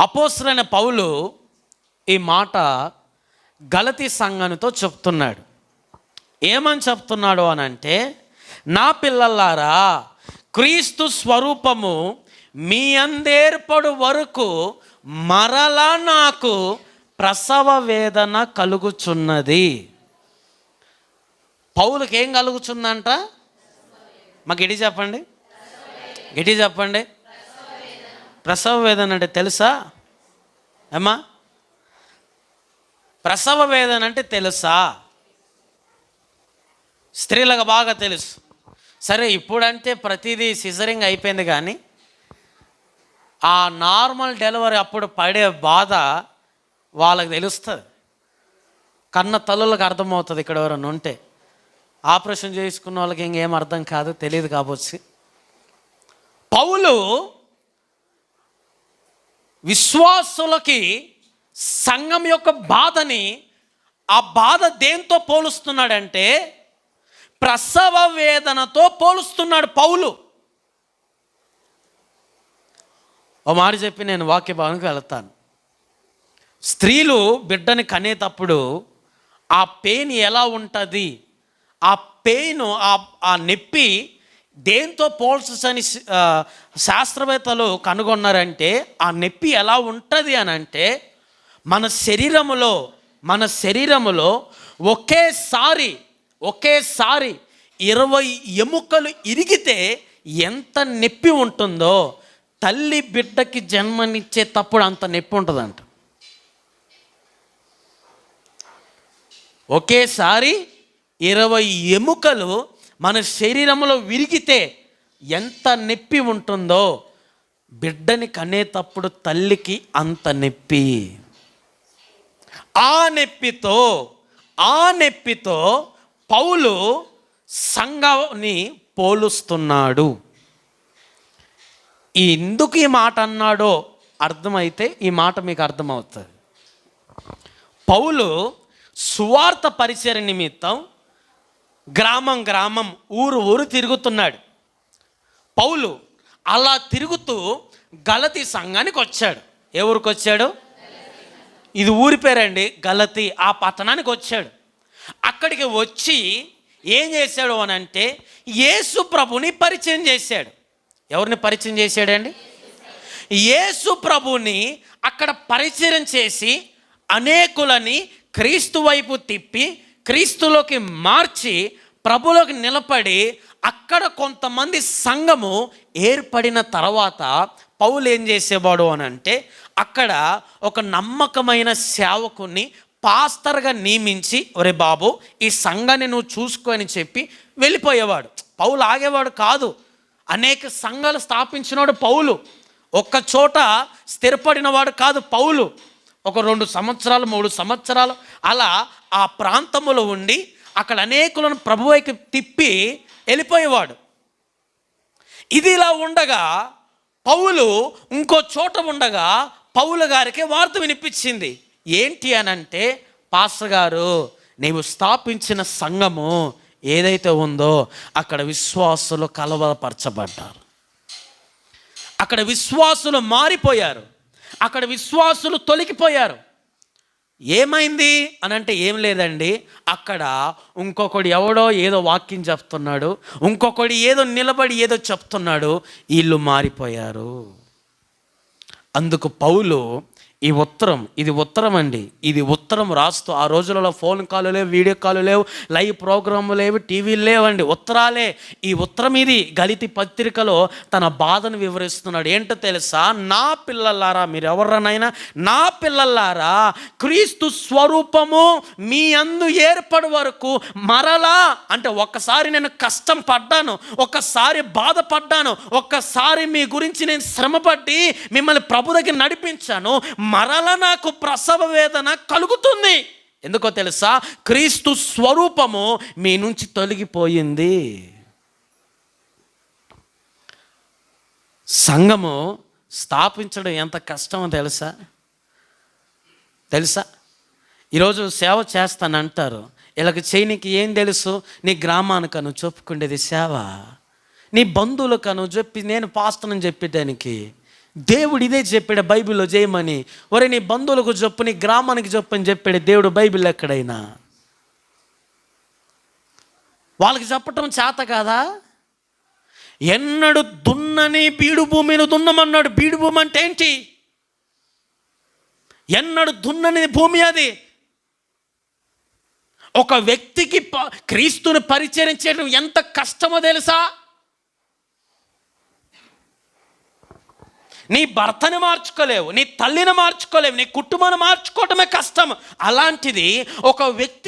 అపోసరైన పౌలు ఈ మాట గలతి సంఘంతో చెప్తున్నాడు. ఏమని చెప్తున్నాడు అని అంటే నా పిల్లలారా క్రీస్తు స్వరూపము మీ అందేర్పడు వరకు మరలా నాకు ప్రసవ వేదన కలుగుచున్నది. పౌలకి ఏం కలుగుతుందంట మాకు ఎడి చెప్పండి. గట్టి చెప్పండి. ప్రసవ వేదన అంటే తెలుసా? అమ్మా ప్రసవ వేదన అంటే తెలుసా? స్త్రీలకు బాగా తెలుసు. సరే ఇప్పుడంటే ప్రతిదీ సిజరింగ్ అయిపోయింది కానీ ఆ నార్మల్ డెలివరీ అప్పుడు పడే బాధ వాళ్ళకి తెలుస్తుంది. కన్న తల్లులకు అర్థమవుతుంది ఇక్కడ ఎవరైనా ఉంటే. ఆపరేషన్ చేసుకున్న వాళ్ళకి ఇంకేం అర్థం కాదు తెలియదు కావచ్చు పౌలు విశ్వాసులకి సంఘం యొక్క బాధని ఆ బాధ దేంతో పోలుస్తున్నాడంటే ప్రసవ వేదనతో పోలుస్తున్నాడు పౌలు. ఓ మాట చెప్పి నేను వాక్య భావనకు వెళ్తాను. స్త్రీలు బిడ్డని కనేటప్పుడు ఆ పెయిన్ ఎలా ఉంటుంది? ఆ పెయిన్ ఆ ఆ నొప్పి దేంతో పోల్చని శాస్త్రవేత్తలు కనుగొన్నారంటే ఆ నొప్పి ఎలా ఉంటుంది అని అంటే మన శరీరములో మన శరీరములో ఒకేసారి ఒకేసారి ఇరవై ఎముకలు ఇరిగితే ఎంత నొప్పి ఉంటుందో తల్లి బిడ్డకి జన్మనిచ్చే తప్పుడు అంత నొప్పి ఉంటుందంట. ఒకేసారి ఇరవై ఎముకలు మన శరీరంలో విరిగితే ఎంత నొప్పి ఉంటుందో బిడ్డని కనేటప్పుడు తల్లికి అంత నొప్పి. ఆ నొప్పితో ఆ నొప్పితో పౌలు సంఘాన్ని పోలుస్తున్నాడు. ఈ ఎందుకు ఈ మాట అన్నాడో అర్థమైతే ఈ మాట మీకు అర్థమవుతుంది. పౌలు సువార్త పరిచయ నిమిత్తం గ్రామం గ్రామం ఊరు ఊరు తిరుగుతున్నాడు. పౌలు అలా తిరుగుతూ గలతి సంఘానికి వచ్చాడు. ఏ ఊరికి వచ్చాడు? ఇది ఊరి పేరండి గలతి ఆ పట్టణానికి వచ్చాడు. అక్కడికి వచ్చి ఏం చేశాడు అని అంటే యేసు ప్రభుని పరిచయం చేశాడు. ఎవరిని పరిచయం చేశాడండి? యేసు ప్రభుని అక్కడ పరిచయం చేసి అనేకులని క్రీస్తు వైపు తిప్పి క్రీస్తులోకి మార్చి ప్రభులోకి నిలబడి అక్కడ కొంతమంది సంఘము ఏర్పడిన తర్వాత పౌలు ఏం చేసేవాడు అని అంటే అక్కడ ఒక నమ్మకమైన సేవకుని పాస్తర్గా నియమించి ఒరే బాబు ఈ సంఘాన్ని నువ్వు చూసుకో అని చెప్పి వెళ్ళిపోయేవాడు. పౌలు ఆగేవాడు కాదు. అనేక సంఘాలు స్థాపించినవాడు పౌలు. ఒక్క చోట స్థిరపడినవాడు కాదు పౌలు. ఒక రెండు సంవత్సరాలు మూడు సంవత్సరాలు అలా ఆ ప్రాంతంలో ఉండి అక్కడ అనేకులను ప్రభువైకి తిప్పి వెళ్ళిపోయేవాడు. ఇది ఇలా ఉండగా పౌలు ఇంకో చోట ఉండగా పౌలు గారికి వార్త వినిపించింది. ఏంటి అని అంటే పాస్టర్ గారు నీవు స్థాపించిన సంఘము ఏదైతే ఉందో అక్కడ విశ్వాసులు కలవపరచబడ్డారు అక్కడ విశ్వాసులు మారిపోయారు. అక్కడ విశ్వాసులు తొలగిపోయారు. ఏమైంది? అని అంటే ఏం లేదండి అక్కడ ఇంకొకడు ఎవడో ఏదో వాక్యం చెప్తున్నాడు ఇంకొకడు ఏదో నిలబడి ఏదో చెప్తున్నాడు వీళ్ళు మారిపోయారు. అందుకు పౌలు ఈ ఉత్తరం ఇది ఉత్తరం అండి. ఇది ఉత్తరం రాస్తూ ఆ రోజులలో ఫోన్ కాలు లేవు వీడియో కాలు లేవు లైవ్ ప్రోగ్రాములు లేవు టీవీలు లేవండి. ఉత్తరాలే. ఈ ఉత్తరం ఇది గలితి పత్రికలో తన బాధను వివరిస్తున్నాడు. ఏంటో తెలుసా? నా పిల్లలారా మీరు ఎవరినైనా నా పిల్లలారా క్రీస్తు స్వరూపము మీ అందు ఏర్పడి వరకు మరలా అంటే ఒక్కసారి నేను కష్టం పడ్డాను ఒక్కసారి బాధపడ్డాను ఒక్కసారి మీ గురించి నేను శ్రమపడి మిమ్మల్ని ప్రభు దగ్గర నడిపించాను మరల నాకు ప్రసవ వేదన కలుగుతుంది. ఎందుకో తెలుసా? క్రీస్తు స్వరూపము మీ నుంచి తొలగిపోయింది. సంఘము స్థాపించడం ఎంత కష్టమో తెలుసా? తెలుసా? ఈరోజు సేవ చేస్తానంటారు. ఇలాగ చేయనికి ఏం తెలుసు? నీ గ్రామానికను చెప్పుకుండేది సేవ. నీ బంధువులకను చెప్పి నేను పాస్తనని చెప్పడానికి దేవుడు ఇదే చెప్పాడు బైబిల్లో చేయమని. ఒరే నీ బంధువులకు చెప్పు నీ గ్రామానికి చెప్పు అని చెప్పాడు దేవుడు బైబిల్ ఎక్కడైనా. వాళ్ళకి చెప్పటం చేత కాదా? ఎన్నడు దున్నని బీడు భూమిని దున్నమన్నాడు. బీడు భూమి అంటే ఏంటి? ఎన్నడు దున్నని భూమి అది? ఒక వ్యక్తికి ప- క్రీస్తుని పరిచయం చేయడం ఎంత కష్టమో తెలుసా? నీ భర్తని మార్చుకోలేవు నీ తల్లిని మార్చుకోలేవు నీ కుటుంబాన్ని మార్చుకోవటమే కష్టం. అలాంటిది ఒక వ్యక్తి